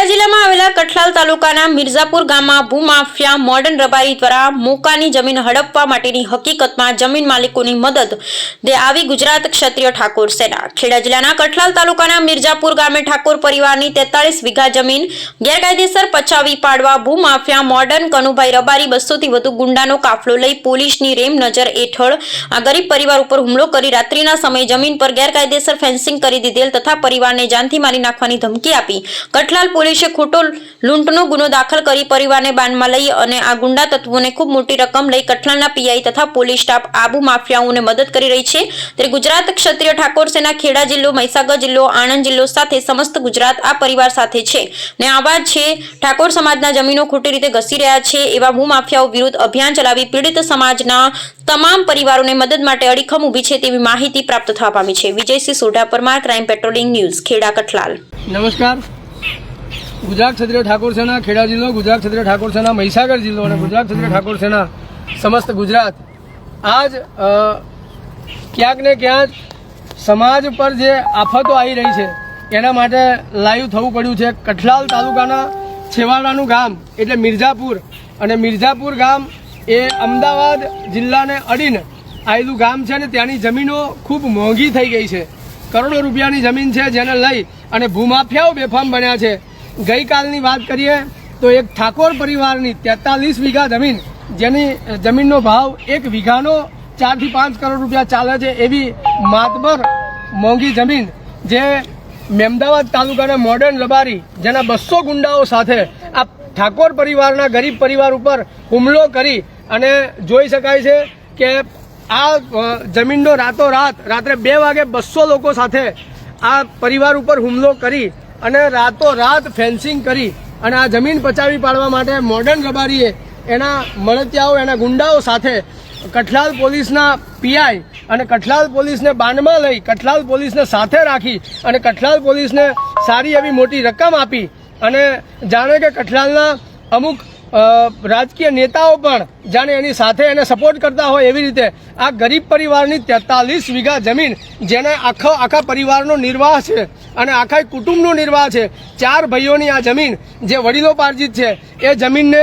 ખેડા જિલ્લામાં આવેલા કઠલાલ તાલુકાના મિર્ઝાપુર ગામમાં ભૂમાફિયા મોર્ડન રબારી દ્વારા મોકાની જમીન હડપવા માટેની હકીકતમાં જમીન માલિકોની મદદ દે આવી ગુજરાત ક્ષત્રિય ઠાકોર સેના. ખેડા જિલ્લાના કઠલાલ તાલુકાના મિર્ઝાપુર ગામે ઠાકોર પરિવારની તેતાળીસ વીઘા જમીન ગેરકાયદેસર પચાવી પાડવા ભૂમાફિયા મોર્ડન કનુભાઈ રબારી બસોથી વધુ ગુંડાનો કાફલો લઈ પોલીસની રેમ નજર હેઠળ આ ગરીબ પરિવાર ઉપર હુમલો કરી રાત્રિના સમયે જમીન પર ગેરકાયદેસર ફેન્સિંગ કરી દીધેલ તથા પરિવારને જાનથી મારી નાખવાની ધમકી આપી. કઠલાલ પોલીસે ખોટો લૂંટનો ગુનો દાખલ કરી પરિવારને બાનમાં લઈ અને આ ગુંડા તત્વોને ખૂબ મોટી રકમ લઈ કઠલાલના પીઆઈ તથા પોલીસ સ્ટાફ આબુ માફિયાઓને મદદ કરી રહી છે. ત્યારે ગુજરાત ક્ષત્રિય ઠાકોર સેના ખેડા જિલ્લો, મહીસાગર જિલ્લો, આણંદ જિલ્લો સાથે સમસ્ત ગુજરાત આ પરિવાર સાથે છે. ને આવા છે, ઠાકોર સમાજના જમીનો ખોટી રીતે ઘસી રહ્યા છે એવા ભૂમાફિયાઓ વિરુદ્ધ અભિયાન ચલાવી પીડિત સમાજના તમામ પરિવારોને મદદ માટે અડીખમ ઊભી છે તેવી માહિતી પ્રાપ્ત થવા પામી છે. Vijaysinh Sodha Parmar, crime patrolling news, Kheda Kathlal. નમસ્કાર. ગુજરાત ક્ષત્રિય ઠાકોર સેના, ખેડા જિલ્લો, ગુજરાત ક્ષત્રિય ઠાકોર સેના, મહીસાગર જિલ્લો અને ગુજરાત ક્ષત્રિય ઠાકોર સેના, સમસ્ત ગુજરાત. આજ ક્યાંક ને ક્યાંક સમાજ પર જે આફતો આવી રહી છે, એના માટે લાઈવ થવું પડ્યું છે કઠલાલ તાલુકાના છેવાડાનું ગામ, એટલે મિર્ઝાપુર. અને મિર્ઝાપુર ગામ એ અમદાવાદ જિલ્લાને અડીને આવેલું ગામ છે અને ત્યાંની જમીનો ખૂબ મોંઘી થઈ ગઈ છે. કરોડો રૂપિયાની જમીન છે જેને લઈ અને ભૂમાફિયાઓ બેફામ બન્યા છે. ગઈકાલની વાત કરીએ તો એક ઠાકોર પરિવારની તેતાલીસ વીઘા જમીન, જેની જમીનનો ભાવ એક વીઘાનો ચારથી પાંચ કરોડ રૂપિયા ચાલે છે એવી માતબર મોંઘી જમીન, જે મેમદાવાદ તાલુકાના મોડર્ન લબારી, જેના બસો ગુંડાઓ સાથે આ ઠાકોર પરિવારના ગરીબ પરિવાર ઉપર હુમલો કરી અને જોઈ શકાય છે કે આ જમીનનો જમીનનો રાતોરાત રાત્રે બે વાગે બસો લોકો સાથે આ પરિવાર ઉપર હુમલો કરી અને રાતો રાત ફેન્સિંગ કરી અને આ જમીન પચાવી પાડવા માટે મોડર્ન રબારીએ એના મળતિયાઓ, એના ગુંડાઓ સાથે કઠલાલ પોલીસના પીઆઈ અને કઠલાલ પોલીસને બાનમાં લઈ કઠલાલ પોલીસને સાથે રાખી અને કઠલાલ પોલીસને સારી એવી મોટી રકમ આપી અને જાણે કે કઠલાલના અમુક રાજકીય નેતાઓ પણ જાણે એની સાથે એને સપોર્ટ કરતા હોય એવી રીતે આ ગરીબ પરિવારની તેતાલીસ વીઘા જમીન જેને આખો આખા પરિવારનો નિર્વાહ છે અને આખા કુટુંબનો નિર્વાહ છે, ચાર ભાઈઓની આ જમીન જે વડીલો પાર્જિત છે, એ જમીનને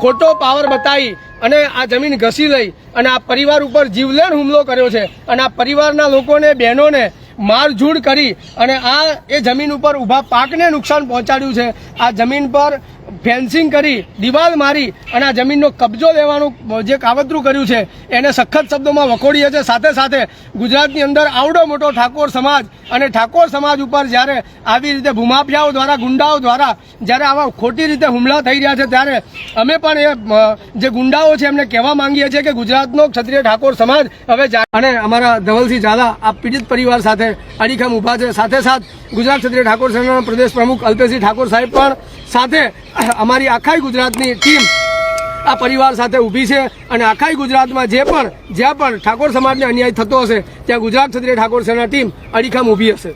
ખોટો પાવર બતાવી અને આ જમીન ઘસી લઈ અને આ પરિવાર ઉપર જીવલેણ હુમલો કર્યો છે અને આ પરિવારના લોકોને, બહેનોને મારઝૂડ કરી અને આ એ જમીન ઉપર ઊભા પાકને નુકસાન પહોંચાડ્યું છે. આ જમીન પર ફેન્સિંગ કરી, દિવાલ મારી અને આ જમીનનો કબજો લેવાનું જે કાવતરું કર્યું છે, એને સખત શબ્દોમાં વખોડીએ છે સાથે સાથે ગુજરાતની અંદર આવડો મોટો ઠાકોર સમાજ અને ઠાકોર સમાજ ઉપર જ્યારે આવી રીતે ભૂમાફિયાઓ દ્વારા, ગુંડાઓ દ્વારા જ્યારે આવા ખોટી રીતે હુમલા થઈ રહ્યા છે, ત્યારે અમે પણ એ જે ગુંડાઓ છે, એમને કહેવા માંગીએ છીએ કે ગુજરાતનો ક્ષત્રિય ઠાકોર સમાજ હવે અને અમારા ધવલસિંહ ઝાલા, આ પીડિત પરિવાર સાથે અડીખમ ઊભા છે. સાથે સાથ ગુજરાત ક્ષત્રિય ઠાકોર સેનાના પ્રદેશ પ્રમુખ અલ્પેશસિંહ ઠાકોર સાહેબ પણ સાથે અમારી આખાઈ ગુજરાતની ટીમ આ પરિવાર સાથે ઊભી છે અને આખાઈ ગુજરાતમાં જે પણ જ્યાં પણ ઠાકોર સમાજને અન્યાય થતો હશે, ત્યાં ગુજરાત ક્ષત્રિય ઠાકોર સેના ટીમ અડીખામ ઊભી હશે.